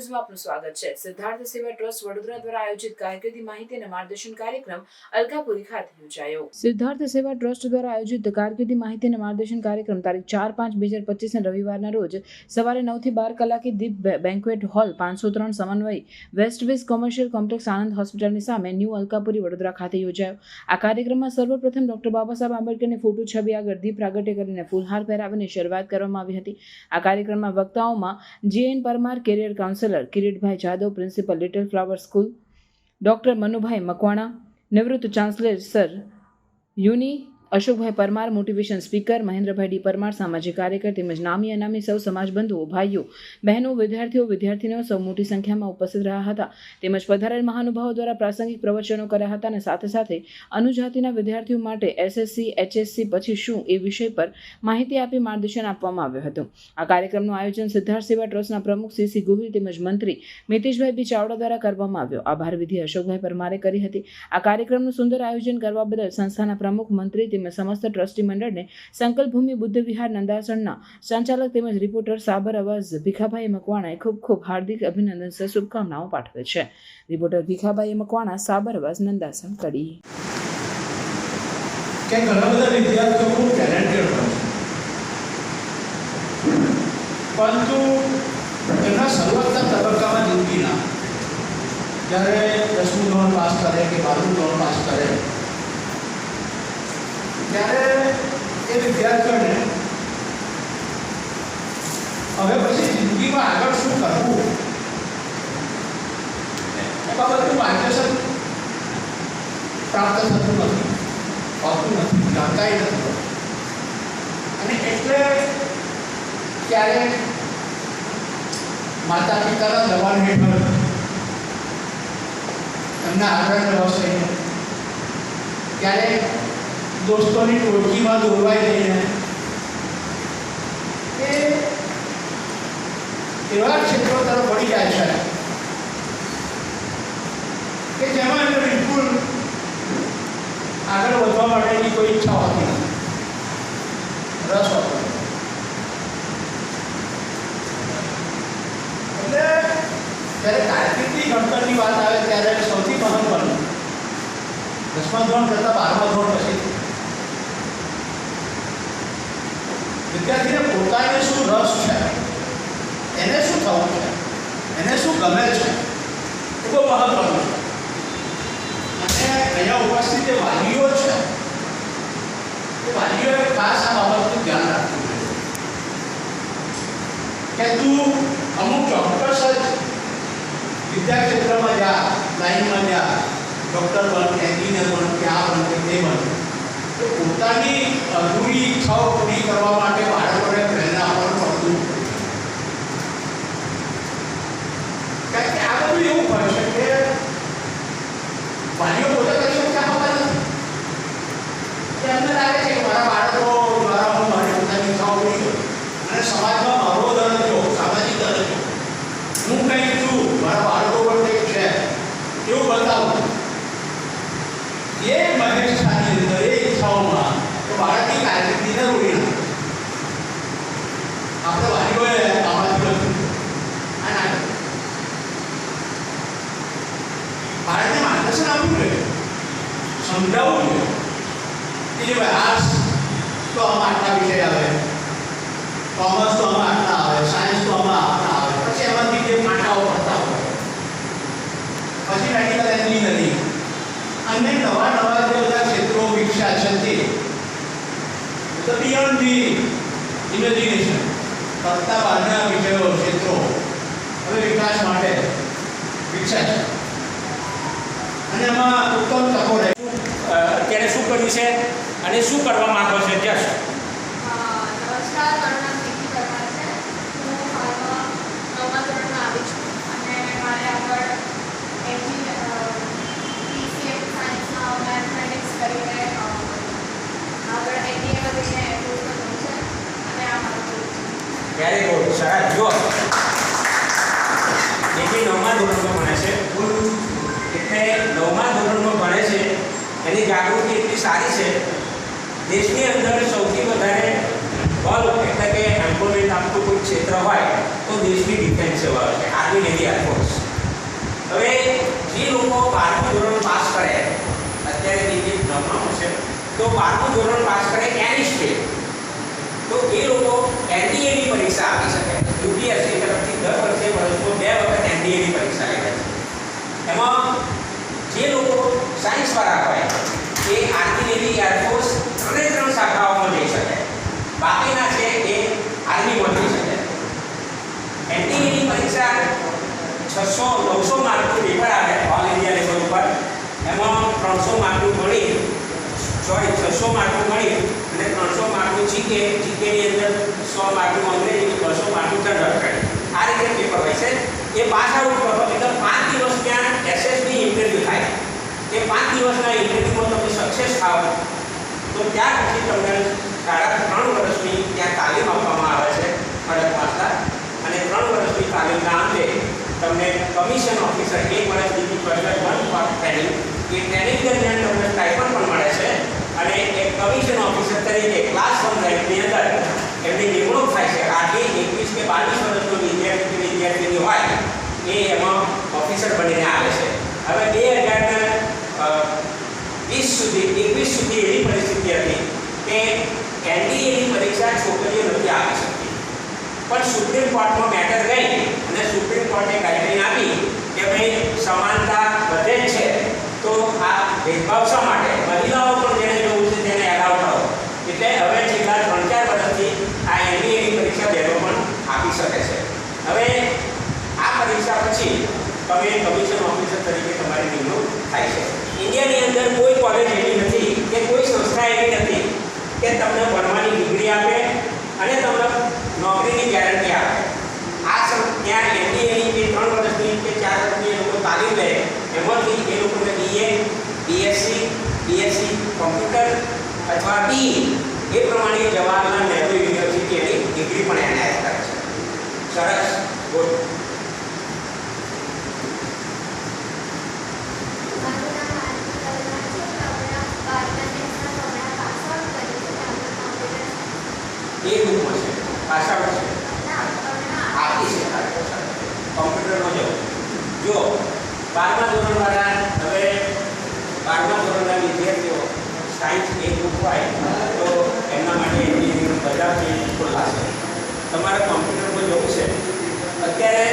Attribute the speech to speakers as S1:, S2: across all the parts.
S1: ન્યૂઝમાં આપનું સ્વાગત છે. સિદ્ધાર્થ સેવા ટ્રસ્ટ વડોદરા દ્વારા આયોજિત કારકિર્દી માહિતી અને માર્ગદર્શન કાર્યક્રમ અલકાપુરી ખાતે યોજાયો. સિદ્ધાર્થ સેવા ટ્રસ્ટ દ્વારા આયોજિત કારકિર્દી માહિતી અને માર્ગદર્શન કાર્યક્રમ તારીખ ચાર પાંચ બે હજાર પચીસના રવિવારના રોજ સવારે નવથી બાર કલાકે દીપ બેન્કવેટ હોલ પાંચસો ત્રણ Samanvay west west commercial complex Anand હોસ્પિટલની સામે ન્યૂ અલકાપુરી વડોદરા ખાતે યોજાયો. આ કાર્યક્રમમાં સર્વપ્રથમ ડોક્ટર બાબા સાહેબ આંબેડકરની ફોટો છબી આગળ દીપ પ્રાગટ્ય કરીને ફૂલહાર પહેરાવીને શરૂઆત કરવામાં આવી હતી. આ કાર્યક્રમમાં વક્તાઓમાં GN Parmar, career counsellor Kiritbhai Jadav principal little flower school doctor Manubhai Makwana નિવૃત્ત chancellor sir uni Ashokbhai Parmar, motivation speaker Mahendrabhai D Parmar, સામાજિક કાર્યકર તેમજ નામી અનામી સૌ સમાજબંધુઓ ભાઈઓ, બહેનો, વિદ્યાર્થીઓ, વિદ્યાર્થીનીઓ સૌ મોટી સંખ્યામાં ઉપસ્થિત રહ્યા હતા. તેમજ પધારેલ મહાનુભાવો દ્વારા પ્રાસંગિક પ્રવચનો કર્યા હતા અને સાથે સાથે અનુજાતિના વિદ્યાર્થીઓ માટે એસએસસી એચએસસી પછી શું એ વિષય પર માહિતી આપી માર્ગદર્શન આપવામાં આવ્યું હતું. આ કાર્યક્રમનું આયોજન સિદ્ધાર્થ સેવા ટ્રસ્ટના પ્રમુખ સીસી ગોહિલ તેમજ મંત્રી મિતેશભાઈ બી ચાવડા દ્વારા કરવામાં આવ્યો. આભાર વિધિ અશોકભાઈ પરમારે કરી હતી. આ કાર્યક્રમનું સુંદર આયોજન કરવા બદલ સંસ્થાના પ્રમુખ, મંત્રી તેમજ સમસ્ત ટ્રસ્ટી મંડળને સંકલ્પભૂમિ બુદ્ધ વિહાર નંદાસણના સંચાલક તેમજ રિપોર્ટર સાબર અવાજ ભીખાભાઈ મકવાણાએ ખૂબ ખૂબ હાર્દિક અભિનંદન સહ શુભકામનાઓ પાઠવે છે. રિપોર્ટર ભીખાભાઈ મકવાણા સાબર અવાજ નંદાસણ કડી
S2: પરંતુ એમના શરૂઆતના તબક્કામાં જિંદગીના, જ્યારે દસમું ધોરણ પાસ કરે કે બારમું ધોરણ પાસ કરે ત્યારે એ વિદ્યાર્થીઓને હવે પછી જિંદગીમાં આગળ શું કરવું? એ બાબતનું માર્ગદર્શન પ્રાપ્ત થતું નથી, હોતું નથી જાણતાય નથી અને એટલે ક્યારેક માતા પિતાના દબાણ હેઠળ એમના આગળ રહેશે ક્યારેક દોસ્તોની ટોળકીમાં દોરવાઈ જઈને એ એવા ક્ષેત્રો તરફ વળી જાય છે કે જેમાં એમને બિલકુલ આગળ વધવા માટેની કોઈ ઈચ્છા હોતી નથી રસ હોતો નથી. એટલે જ્યારે કારકિર્દી ઘડતરની વાત આવે ત્યારે સૌથી મહત્વનું દસમા ધોરણ કરતાં બારમા ધોરણ પછી વિદ્યાર્થીને પોતાને શું રસ છે? એને શું થવું છે? એને શું ગમે છે? એ બહુ મહત્વનું છે. અને અહીંયા ઉપસ્થિત જે વાલીઓ છે, એ વાલીઓએ ખાસ આ બાબતનું ધ્યાન રાખવું જોઈએ. કે તું અમુક ચોક્કસ જ વિદ્યા ક્ષેત્રમાં જા, લાઈનમાં જા, ડૉક્ટર બન એન્જિનિયર બન પોતાની અધૂરી ઈચ્છાઓ પૂરી કરવા માટે બાળકોને પ્રેરણા આપવાનું પડતું કારણ કે આ બધું એવું હોય છે કે વાલીઓ પોતે કરી શકતા હોતા નથી. એમને લાગે છે કે મારા બાળકો દ્વારા હું મારી પોતાની ઈચ્છાઓ પૂરી કરું. અને સમાજમાં મારો દરજ્જો સામાજિક દરજ્જો હું કંઈક છું, મારા બાળકો પણ કંઈક છે. એવું બતાવું એ એ બાળકની કારકિર્દીને રોકી નાખે આપણે વાલીઓએ બધું આ ના ભારતને માર્ગદર્શન આપવું જોઈએ સમજાવવું જોઈએ કે ભાઈ આર્ટ્સ તો આમાં આટલા વિષય આવે કોમર્સ તો આમાં આટલા આવે સાયન્સ તો આમાં આટલા આવે પછી એમાંથી જે કાંટાઓ પડતા હોય પછી મેડિકલ એન્જિનિયરિંગ અને નવા નવા જે બધા ક્ષેત્રો વિકસ્યા છે તે તો beyond the imagination, કરતા બહારના વિષયો ક્ષેત્રો. હવે વિકાસ માટે વિકસા છે અને એમાં ઉત્તમ તકો રહે.
S3: અત્યારે શું કર્યું છે? અને શું કરવા માંગો છો? જશ
S4: નમસ્કાર મારું નામ નિકી પરમાર છે હું હાલમાં નવમા ધોરણમાં આવી છું અને મારે આગળ એન્જિનિયર પીસીએમ સાયન્સમાં મેથમેટિક્સ કરીને અ, આગળ એનડીએમાં જઈને એપ્રુવ કરવું છે અને આ મારું goal છે
S3: વેરી ગુડ સરસ જો જેથી નવમા ધોરણમાં ભણે છે એટલે નવમા ધોરણમાં ભણે છે એની જાગૃતિ એટલી સારી છે દેશની અંદર સૌથી વધારે બલ એટલે કે એમ્પ્લોયમેન્ટ આપતું કોઈ ક્ષેત્ર હોય તો દેશની ડિફેન્સ સેવા છે આર્મી નેવી એરફોર્સ હવે જે લોકો બારમું ધોરણ પાસ કરે અત્યારે બીજી નવમાનું છે તો બારમું ધોરણ પાસ કરે એની સ્ટેટ તો એ લોકો એનડીએની પરીક્ષા આપી શકે યુપીએસસી તરફથી દર વર્ષે વર્ષમાં બે વખત એનડીએની પરીક્ષા લેવાય છે એમાં જે લોકો સાયન્સવાળા આપાય એ આર્મી નેવી એરફોર્સ ત્રણે ત્રણ શાખાઓમાં જઈ શકે. બાકીના છે એ આર્મીમાં જઈ શકે. એનડીએની પરીક્ષા છસો, નવસો માર્કનું પેપર આવે ઓલ ઇન્ડિયા લેવલ ઉપર. એમાં ત્રણસો માર્કનું મળી સોરી છસો માર્કનું મળી અને ત્રણસો માર્કનું જીકે જીકેની અંદર સો માર્કનું અંગ્રેજી, બસો માર્કનું જનરલ આ રીતે પેપર હોય છે. એ પાસ આઉટ કરો એટલે પાંચ દિવસ ત્યાં એસએસની ઇન્ટરવ્યૂ થાય એ પાંચ દિવસના ઇન્ટરવ્યૂમાં તમે સક્સેસ થાવ તો ત્યાર પછી તમને સાડા ત્રણ વર્ષની ત્યાં તાલીમ આપવામાં આવે છે ખડક પાસતા અને ત્રણ વર્ષની તાલીમના અંતે તમને કમિશન ઓફિસર એક વર્ષ દીધી ફર્ધર વન ફોર ટ્રેનિંગ એ ટ્રેનિંગ દરમિયાન તમને સ્ટાઇપન્ડ પણ મળે છે. અને એક કમિશન ઓફિસર તરીકે ક્લાસ વન રેન્કની અંદર એમની નિમણૂક થાય છે. આટલી એકવીસ કે બાવીસ વર્ષનો વિદ્યાર્થી વિદ્યાર્થીની હોય, એ એમાં ઓફિસર બનીને આવે છે. હવે બે હજારના વીસ સુધી, એકવીસ સુધી એવી પરિસ્થિતિ હતી કે એનડીએની પરીક્ષા છોકરીઓ નથી આપી શકતી. પણ સુપ્રીમ કોર્ટમાં મેટર ગઈ અને સુપ્રીમ કોર્ટે ગાઈડલાઈન આપી કે ભાઈ સમાનતા વધે જ છે. તો આ ભેદભાવ શા માટે? મહિલાઓ પણ જેને જોવું છે તેને એલાવ કરો. એટલે હવે છેલ્લા ત્રણ ચાર વર્ષથી આ એનડીએની પરીક્ષા બહેનો પણ આપી શકે છે. હવે આ પરીક્ષા પછી તમે કમિશન ઓફિસર તરીકે તમારી નિમણૂક થાય છે. ઇન્ડિયાની અંદર કોઈ કોલેજ એવી નથી કે કોઈ સંસ્થા એવી નથી કે તમને ભણવાની ડિગ્રી આપે અને તમને નોકરીની ગેરંટી આપે. આ ત્યાં એમબીએની જે ત્રણ વર્ષની કે ચાર વર્ષની એ લોકો તાલીમ લે. એમાંથી એ લોકોને બીએ બીએસસી બીએસસી કોમ્પ્યુટર અથવા બી એ પ્રમાણે જવાહરલાલ નહેરુ યુનિવર્સિટી એની ડિગ્રી પણ એનાયત કરે છે સરસ ગુડ
S4: મારું નામ આરતી કલ્પના છે મેં હમણાં બારમા ટેન્થમાં હમણાં પાસ આઉટ કર્યું છે મેં હમણાં કોમ્પ્યુટર
S3: એ બુકમાં છે પાસ આઉટ છે
S4: ના હમણાં
S3: આપી છે કોમ્પ્યુટરમાં જો જો, બારમા ધોરણવાળા હવે બારમા ધોરણના વિદ્યાર્થીઓ સાયન્સ એ ગ્રુપ હોય, તો એમના માટે બધા ફિલ્ડ ખુલ્લા છે તમારે કોમ્પ્યુટરમાં જવું છે અત્યારે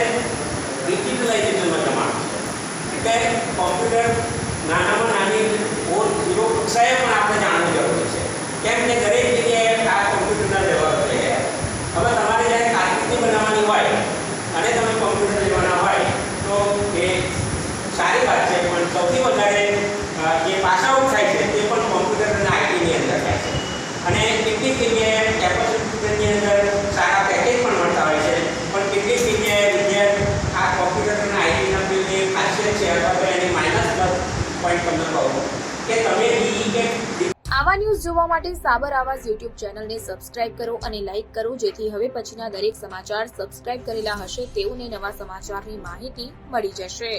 S3: ડિજિટલાઇઝેશનનો જમાનો છે એટલે કોમ્પ્યુટર નાનામાં નાની ફોર ઝીરો કક્ષાએ પણ આપણે જાણવું જરૂરી છે કેમ કે દરેક જગ્યાએ આ કોમ્પ્યુટરના વ્યવહાર થઈ ગયા હવે તમારે જ્યારે કારકિર્દી બનાવવાની હોય અને તમે કોમ્પ્યુટર લેવાના હોય તો એ સારી વાત છે પણ સૌથી વધારે જે પાસઆઉટ થાય છે તે પણ કોમ્પ્યુટર આઈટીની અંદર થાય છે. અને કેટલીક જગ્યાએ કેપેસિટીની અંદર સારા પેકેજ પણ મળતા હોય છે, પણ કેટલીક જગ્યાએ વિદ્યાર્થી આ કોમ્પ્યુટર આઈટીના ફિલ્ડની ખાસિયત છે અથવા તો એની માઇનસ પોઈન્ટ તમને કહું કે તમે બીજી કે
S5: આવા ન્યૂઝ જોવા માટે સાબર આવાજ યુટ્યુબ ચેનલને સબસ્ક્રાઇબ કરો અને લાઇક કરો, જેથી હવે પછીના દરેક સમાચાર સબસ્ક્રાઇબ કરેલા હશે તેઓને નવા સમાચારની માહિતી મળી જશે.